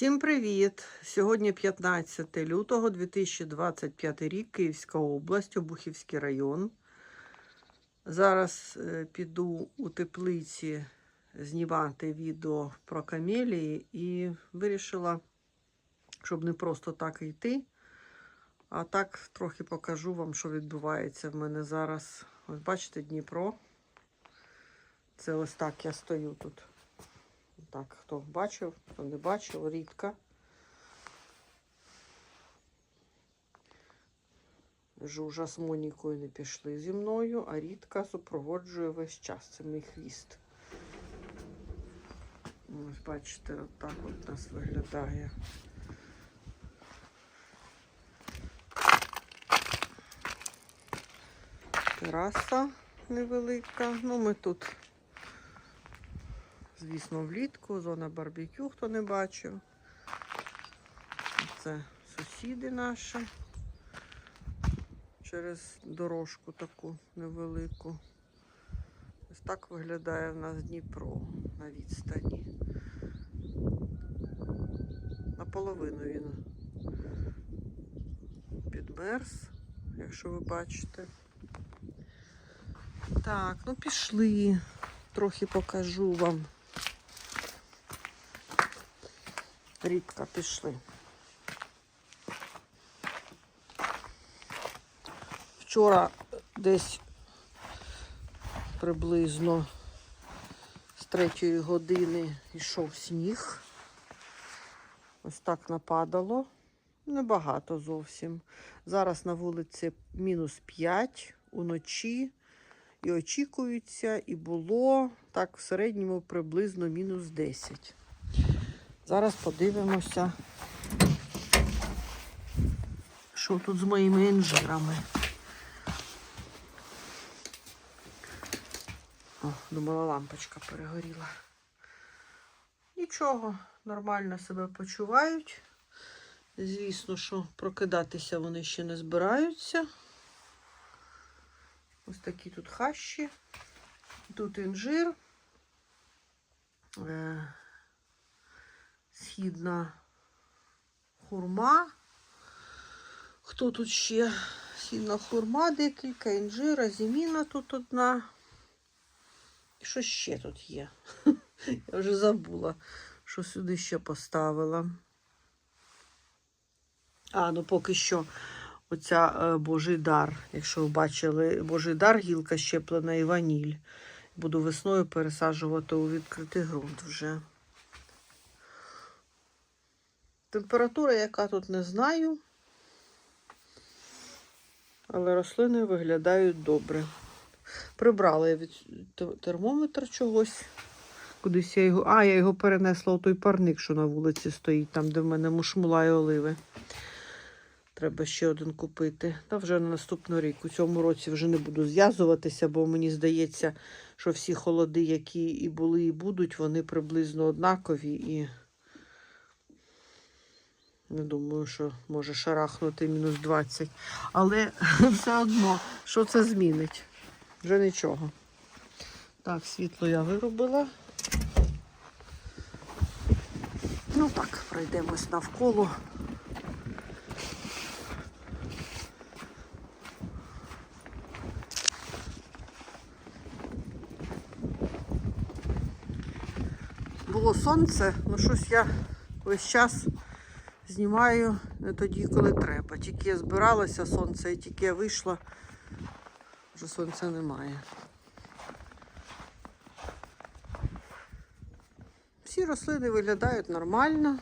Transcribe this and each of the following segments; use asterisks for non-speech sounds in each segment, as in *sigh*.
Всім привіт! Сьогодні 15 лютого 2025 рік, Київська область, Обухівський район. Зараз е, піду у теплиці знімати відео про камелії і вирішила, щоб не просто так йти, а так трохи покажу вам, що відбувається в мене зараз. Ось бачите, Дніпро. Це ось так я стою тут. Так, хто бачив, хто не бачив, рідка. Жужа з Монікою не пішли зі мною, а рідка супроводжує весь час. Це мій хвіст. Ось бачите, отак от нас виглядає. Тераса невелика. Ну, ми тут звісно, влітку, зона барбекю, хто не бачив. Це сусіди наші через дорожку таку невелику. Ось так виглядає в нас Дніпро на відстані. Наполовину він підмерз, якщо ви бачите. Так, ну пішли. Трохи покажу вам. Рідко пішли. Вчора десь приблизно з третьої години йшов сніг. Ось так нападало. Небагато зовсім. Зараз на вулиці мінус 5 уночі. І очікується, і було так в середньому приблизно мінус 10. Зараз подивимося, що тут з моїми інжирами. О, думала, лампочка перегоріла. Нічого, нормально себе почувають. Звісно, що прокидатися вони ще не збираються. Ось такі тут хащі. Тут інжир. Східна хурма. Хто тут ще? Східна хурма, декілька, інжира, зіміна тут одна. І що ще тут є? *laughs* Я вже забула, що сюди ще поставила. А, ну поки що оця е, Божий дар. Якщо ви бачили, Божий дар, гілка щеплена і ваніль. Буду весною пересаджувати у відкритий ґрунт вже. Температура, яка тут не знаю, але рослини виглядають добре. Прибрала я від термометр чогось. Кудись я його. А, я його перенесла у той парник, що на вулиці стоїть, там, де в мене мушмула і оливи. Треба ще один купити. Та вже на наступний рік. У цьому році вже не буду зв'язуватися, бо мені здається, що всі холоди, які і були, і будуть, вони приблизно однакові і. Не думаю, що може шарахнути мінус 20. Але *laughs* все одно, що це змінить? Вже нічого. Так, світло я виробила. Ну так, пройдемось навколо. Було сонце, ну щось я весь час знімаю не тоді, коли треба. Тільки я збиралася сонце і тільки я вийшла, вже сонця немає. Всі рослини виглядають нормально.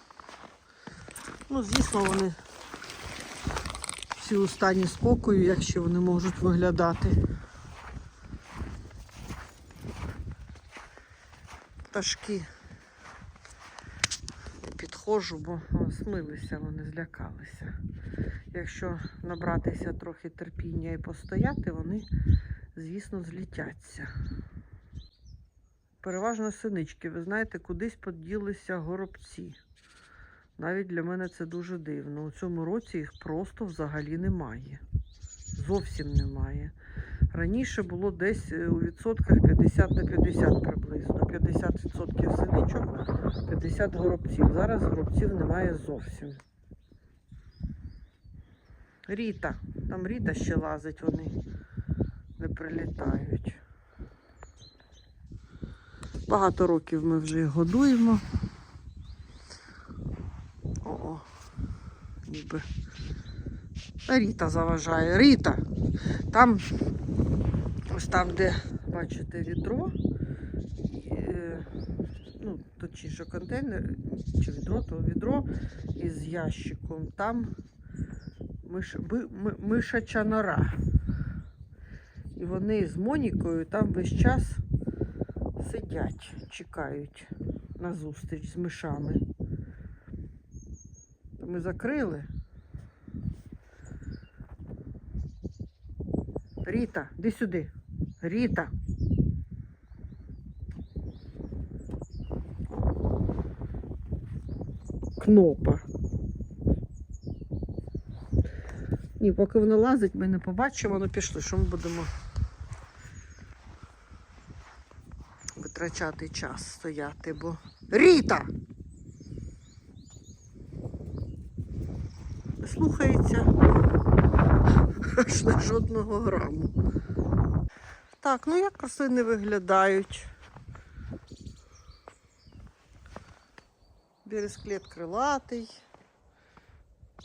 Ну, звісно, вони всі у стані спокою, якщо вони можуть виглядати. Пташки підходжу, бо смилися, вони злякалися. Якщо набратися трохи терпіння і постояти, вони, звісно, злітяться. Переважно синички, ви знаєте, кудись поділися горобці. Навіть для мене це дуже дивно. У цьому році їх просто взагалі немає. Зовсім немає. Раніше було десь е, у відсотках 50 на 50 приблизно. 50% синичок, 50 горобців. Зараз горобців немає зовсім. Ріта. Там Ріта ще лазить, вони не прилітають. Багато років ми вже їх годуємо. О, ніби. Ріта заважає. Ріта! Там, ось там, де бачите відро, е, ну, точніше контейнер, чи відро, то відро із ящиком. Там миш, ми- мишача нора. І вони з Монікою там весь час сидять, чекають на зустріч з мишами. Ми закрили. Ріта, іди сюди. Ріта. Кнопа. Ні, поки вона лазить, ми не побачимо, ну пішли, що ми будемо витрачати час стояти, бо. Ріта! Слухається аж на жодного граму. Так, ну як рослини виглядають. Бересклет крилатий.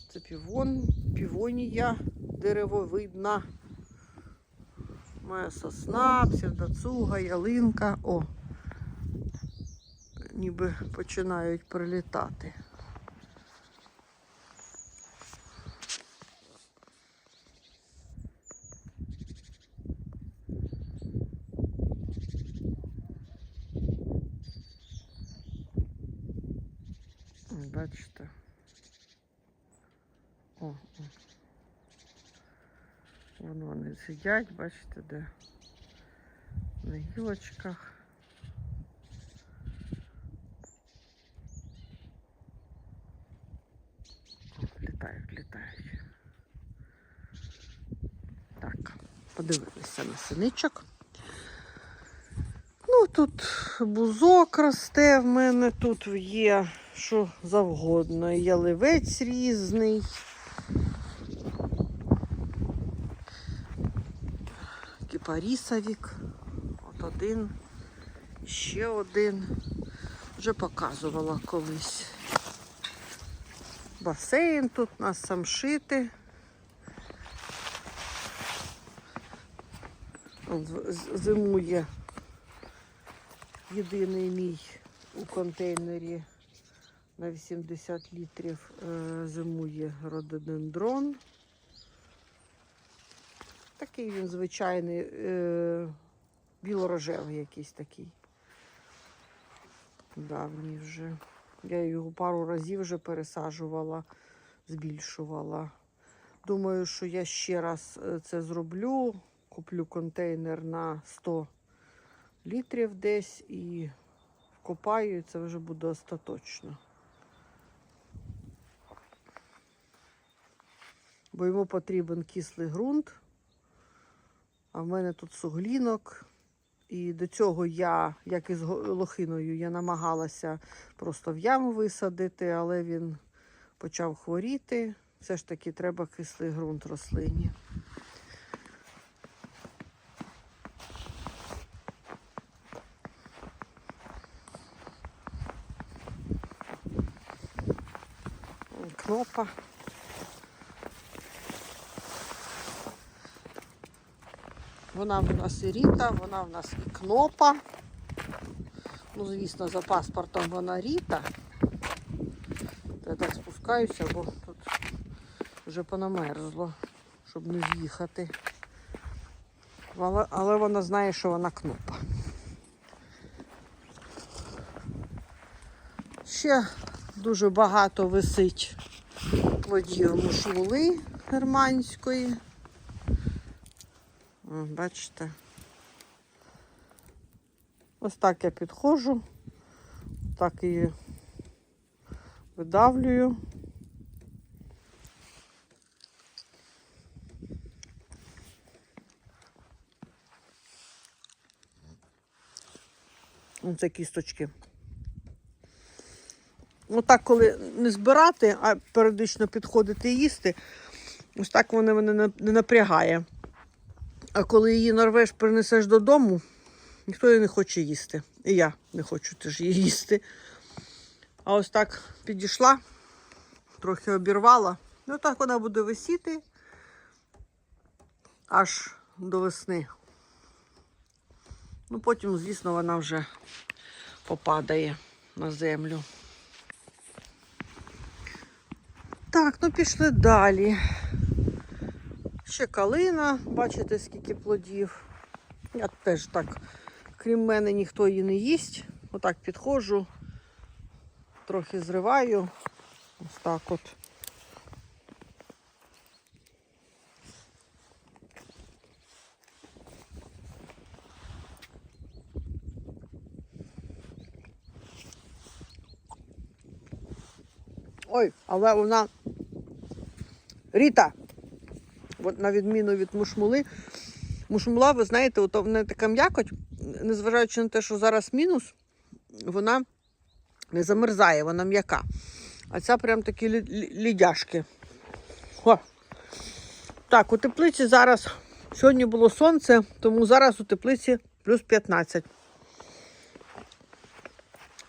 Це півон, півонія деревовидна. Має сосна, псевдоцуга, ялинка. О, ніби починають прилітати. Ой, Бачите. О, о. Вон вони сидять, бачите, де на гілочках. Літають, літають. Так, подивилися на синичок. Ну, тут бузок росте в мене, тут є що завгодно. І Яливець різний. Кіпарісовік. От один. Ще один. Вже показувала колись. Басейн тут у нас самшити. Зимує єдиний мій у контейнері на 80 літрів е, зимує рододендрон. Такий він звичайний, е, білорожевий якийсь такий. Давній вже. Я його пару разів вже пересаджувала, збільшувала. Думаю, що я ще раз е, це зроблю. Куплю контейнер на 100 літрів десь і вкопаю, і це вже буде остаточно. Бо йому потрібен кислий ґрунт, а в мене тут суглінок. І до цього я, як і з лохиною, я намагалася просто в яму висадити, але він почав хворіти. Все ж таки треба кислий ґрунт рослині. Кнопа. Вона в нас і Ріта, вона в нас і кнопа. Ну, звісно, за паспортом вона Ріта. Я так спускаюся, бо тут вже понамерзло, щоб не з'їхати. Але, але вона знає, що вона кнопа. Ще дуже багато висить плодів мушлули германської. Бачите? Ось так я підходжу, так її видавлюю. Оце кісточки. Отак, От коли не збирати, а періодично підходити і їсти, ось так воно мене не напрягає. А коли її нарвеш, принесеш додому, ніхто її не хоче їсти. І я не хочу теж її їсти. А ось так підійшла, трохи обірвала. Ну так вона буде висіти аж до весни. Ну, потім, звісно, вона вже попадає на землю. Так, ну пішли далі. Ще калина, бачите, скільки плодів. Я теж так, крім мене, ніхто її не їсть. Отак підходжу, трохи зриваю. Ось так от. Ой, але вона Ріта, на відміну від мушмули, мушмула, ви знаєте, от вона така м'якоть, незважаючи на те, що зараз мінус, вона не замерзає, вона м'яка. А ця прям такі лі- лі- лідяшки. О. Так, у теплиці зараз сьогодні було сонце, тому зараз у теплиці плюс 15.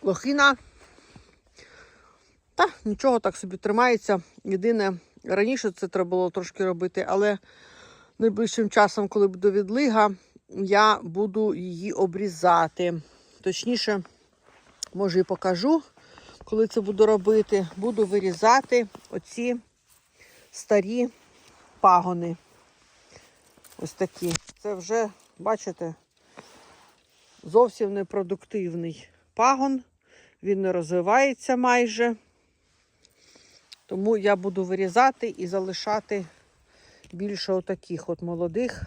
Лохина. Та нічого так собі тримається. Єдине, раніше це треба було трошки робити, але найближчим часом, коли буде відлига, я буду її обрізати. Точніше, може і покажу, коли це буду робити. Буду вирізати оці старі пагони. Ось такі. Це вже, бачите, зовсім непродуктивний пагон. Він не розвивається майже. Тому я буду вирізати і залишати більше отаких от молодих,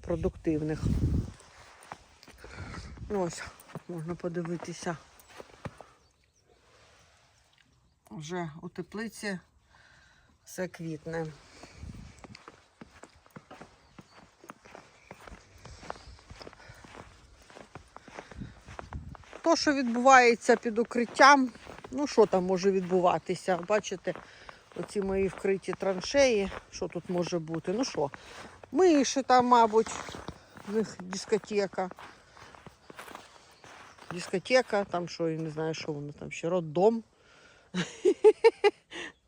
продуктивних. Ось, можна подивитися. Вже у теплиці все квітне. То, що відбувається під укриттям, ну що там може відбуватися? Бачите, оці мої вкриті траншеї, що тут може бути? Ну що, миші там, мабуть, в них дискотека. Дискотека, там що, я не знаю, що воно там ще, роддом. *laughs*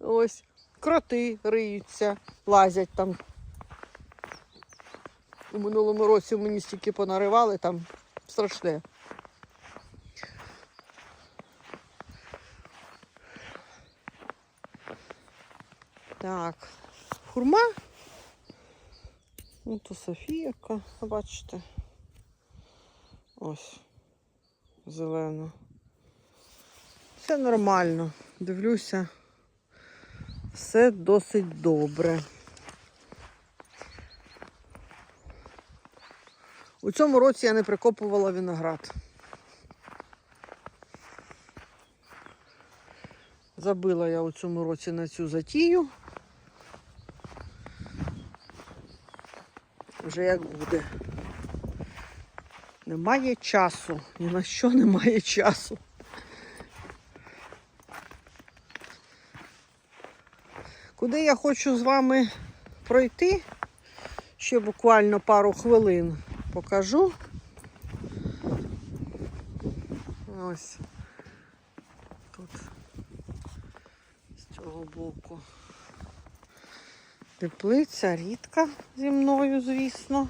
Ось, кроти риються, лазять там. У минулому році мені стільки понаривали, там страшне. Так, хурма. Ну, то Софіяка, бачите. Ось. Зелена. Все нормально. Дивлюся. Все досить добре. У цьому році я не прикопувала виноград. Забила я у цьому році на цю затію. Вже як буде. Немає часу. Ні на що немає часу. Куди я хочу з вами пройти? Ще буквально пару хвилин покажу. Ось тут з цього боку. Теплиця, рідка зі мною, звісно.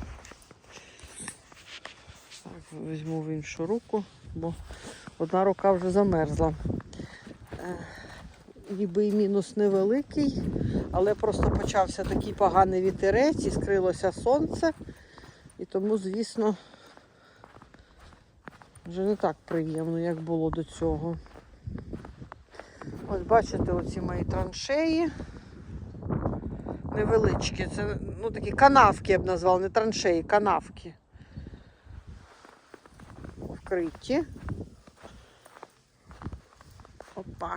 Так, візьму в іншу руку, бо одна рука вже замерзла. Е, Ніби і мінус невеликий, але просто почався такий поганий вітерець і скрилося сонце. І тому, звісно, вже не так приємно, як було до цього. Ось бачите, оці мої траншеї. Невеличкі. Це ну, такі канавки я б назвала, не траншеї, канавки. Вкриті. Опа.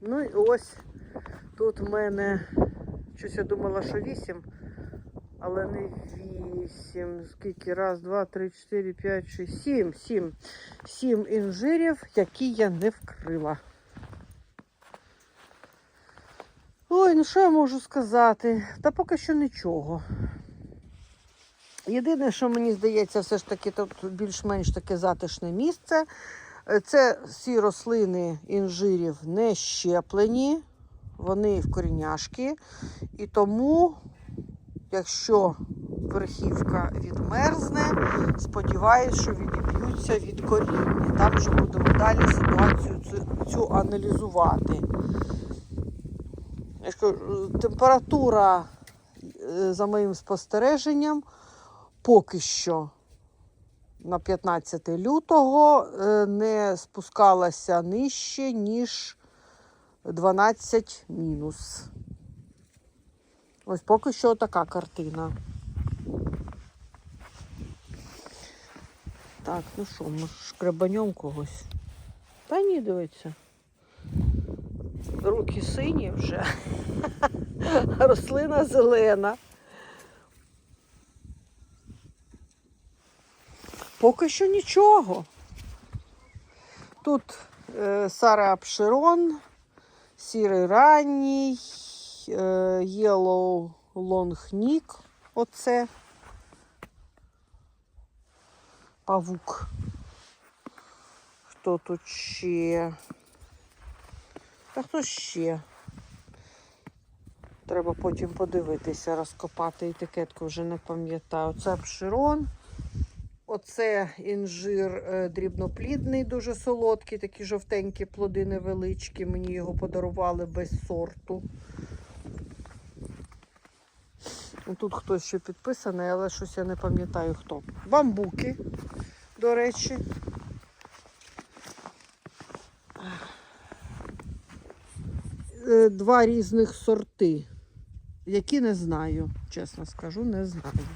Ну і ось тут в мене, щось я думала, що 8, Але не вісім. Скільки? Раз, два, три, чотири, п'ять, шість, сім. Сім. Сім інжирів, які я не вкрила. Ой, ну що я можу сказати? Та поки що нічого. Єдине, що мені здається, все ж таки тут більш-менш таке затишне місце. Е, Це всі рослини інжирів не щеплені, вони в коріняшки. І тому, якщо верхівка відмерзне, сподіваюся, що відіб'ються від коріння. Там вже будемо далі ситуацію цю, цю аналізувати. Я кажу, температура, е, за моїм спостереженням, поки що на 15 лютого е, не спускалася нижче, ніж 12 мінус. Ось поки що така картина. Так, ну що, ми шкребанем когось. Та ні, дивиться. Руки сині вже, *laughs* рослина зелена. Поки що нічого. Тут е, Сара Апширон, сірий ранній, е, Yellow Long Nick, оце павук. Хто тут ще? Та хто ще? Треба потім подивитися, розкопати етикетку, вже не пам'ятаю. Це Апширон. Оце інжир е, дрібноплідний, дуже солодкий, такі жовтенькі плоди невеличкі. Мені його подарували без сорту. Тут хтось ще підписаний, але щось я не пам'ятаю хто. Бамбуки, до речі. Два різних сорти, які не знаю, чесно скажу, не знаю.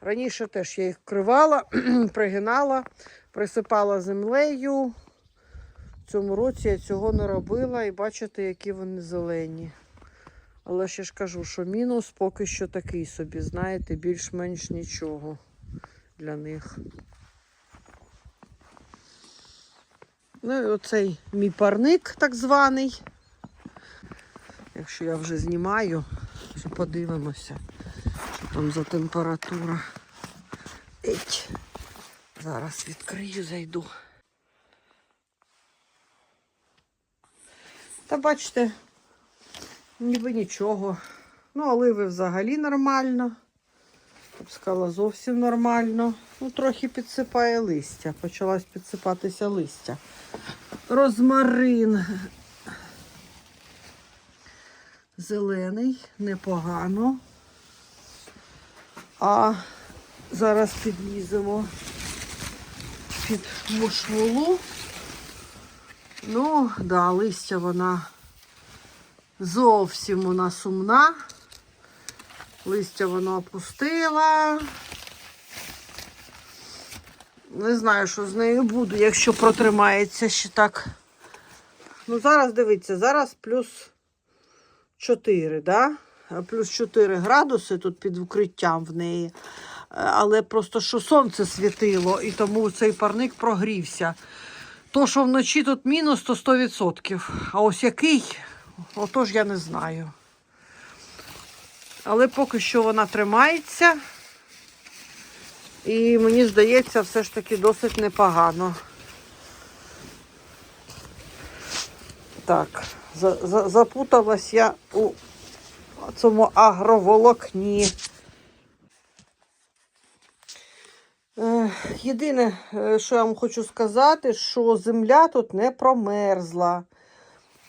Раніше теж я їх вкривала, *clears throat* пригинала, присипала землею. В цьому році я цього не робила і бачите, які вони зелені. Але ще ж кажу, що мінус поки що такий собі, знаєте, більш-менш нічого для них. Ну і оцей мій парник так званий. Якщо я вже знімаю, подивимося, що там за температура. Еть. Зараз відкрию, зайду. Та бачите, ніби нічого. Ну, оливи взагалі нормально. Сказала, зовсім нормально. Ну, трохи підсипає листя. Почалась підсипатися листя. Розмарин. Зелений, непогано. А зараз підліземо під мушмулу. Ну, да, листя вона зовсім вона сумна. Листя воно опустила. Не знаю, що з нею буду, якщо протримається ще так. Ну, зараз дивіться, зараз плюс 4, да? Плюс 4 градуси тут під вкриттям в неї. Е, Але просто що сонце світило, і тому цей парник прогрівся. То, що вночі тут мінус, то 100%. А ось який, отож я не знаю. Але поки що вона тримається. І мені здається, все ж таки досить непогано. Так, за, за, запуталась я у цьому агроволокні. Е, Єдине, е, що я вам хочу сказати, що земля тут не промерзла.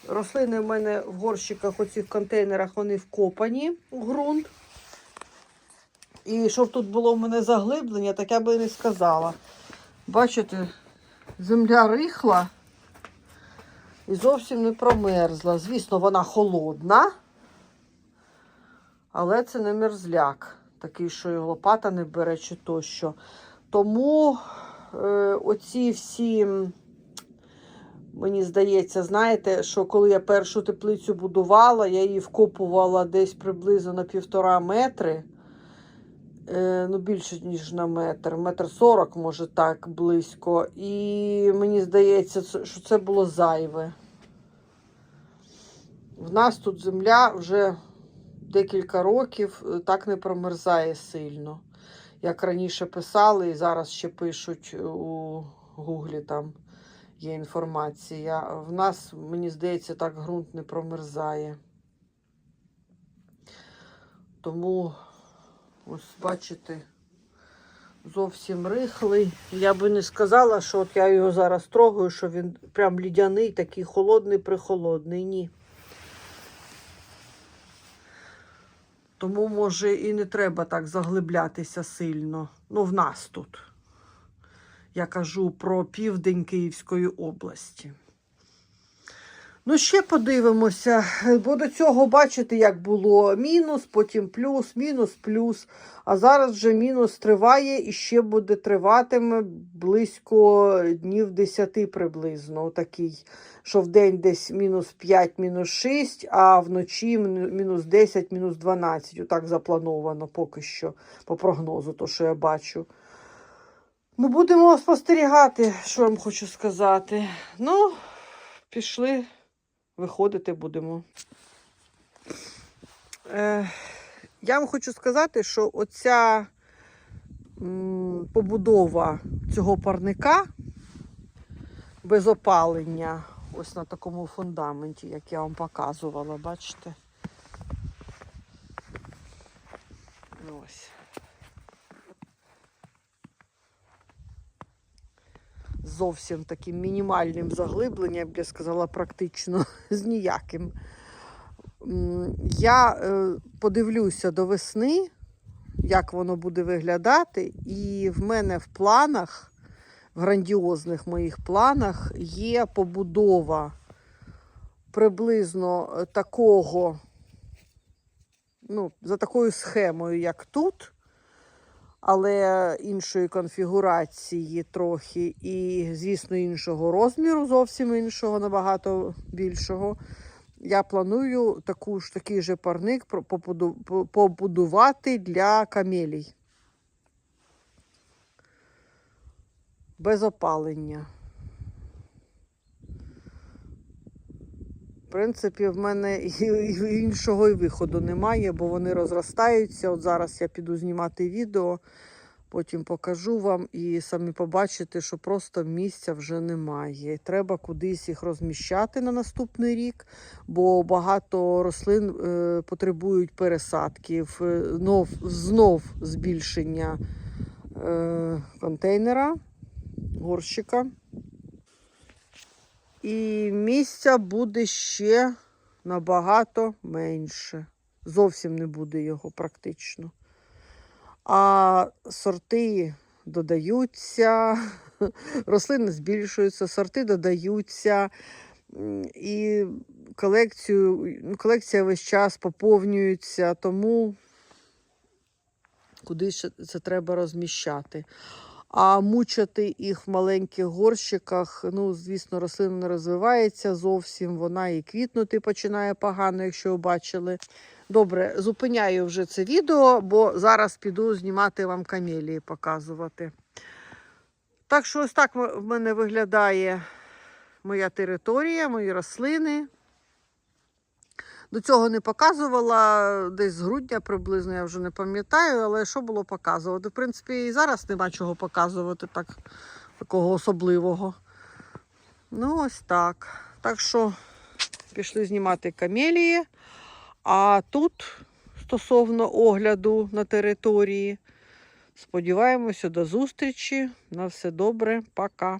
Рослини в мене в горщиках, у цих контейнерах, вони вкопані у ґрунт. І щоб тут було в мене заглиблення, так я би не сказала. Бачите, земля рихла і зовсім не промерзла. Звісно, вона холодна, але це не мерзляк. Такий, що і лопата не бере чи тощо. Тому е, оці всі Мені здається, знаєте, що коли я першу теплицю будувала, я її вкопувала десь приблизно на півтора метри. Е, ну, більше, ніж на метр, метр сорок, може так, близько. І мені здається, що це було зайве. В нас тут земля вже декілька років е, так не промерзає сильно. Як раніше писали, і зараз ще пишуть у Гуглі там є інформація. В нас, мені здається, так ґрунт не промерзає. Тому, ось бачите, зовсім рихлий. Я би не сказала, що от я його зараз трогаю, що він прям лідяний, такий холодний, прихолодний. Ні. Тому, може, і не треба так заглиблятися сильно. Ну, в нас тут. Я кажу про південь Київської області. Ну, ще подивимося, бо до цього бачите, як було мінус, потім плюс, мінус, плюс. А зараз вже мінус триває і ще буде триватиме близько днів 10 приблизно. Отакий, що в день десь мінус 5, мінус 6, а вночі мінус 10, мінус 12. Отак заплановано поки що по прогнозу, то що я бачу. Ну, будемо спостерігати, що я вам хочу сказати. Ну, пішли, виходити будемо. Е, я вам хочу сказати, що оця м, побудова цього парника без опалення, ось на такому фундаменті, як я вам показувала, бачите? Ось. Зовсім таким мінімальним заглибленням, я б сказала, практично *laughs* з ніяким. Я е, подивлюся до весни, як воно буде виглядати, і в мене в планах, в грандіозних моїх планах, є побудова приблизно е, такого, ну, за такою схемою, як тут але іншої конфігурації трохи, і, звісно, іншого розміру, зовсім іншого, набагато більшого. Я планую таку ж, такий же парник побудувати для камелій. Без опалення. Принципі, в мене *laughs* іншого і виходу немає, бо вони розростаються. От зараз я піду знімати відео, потім покажу вам і самі побачите, що просто місця вже немає. Треба кудись їх розміщати на наступний рік, бо багато рослин е, потребують пересадків, е, знов, знов збільшення е, контейнера, горщика. І місця буде ще набагато менше. Zовсім не буде його практично. А сорти додаються, *laughs* рослини збільшуються, сорти додаються. І колекцію, ну, колекція весь час поповнюється, тому куди ще це треба розміщати. А мучати їх в маленьких горщиках, ну, звісно, рослина не розвивається зовсім, вона і квітнути починає погано, якщо ви бачили. Добре, зупиняю вже це відео, бо зараз піду знімати вам камелії, показувати. Так що ось так в мене виглядає моя територія, мої рослини. До цього не показувала десь з грудня приблизно, я вже не пам'ятаю, але що було показувати? В принципі, і зараз нема чого показувати так, такого особливого. Ну, ось так. Так що пішли знімати камелії. А тут, стосовно огляду на території, сподіваємося, до зустрічі. На все добре, пока.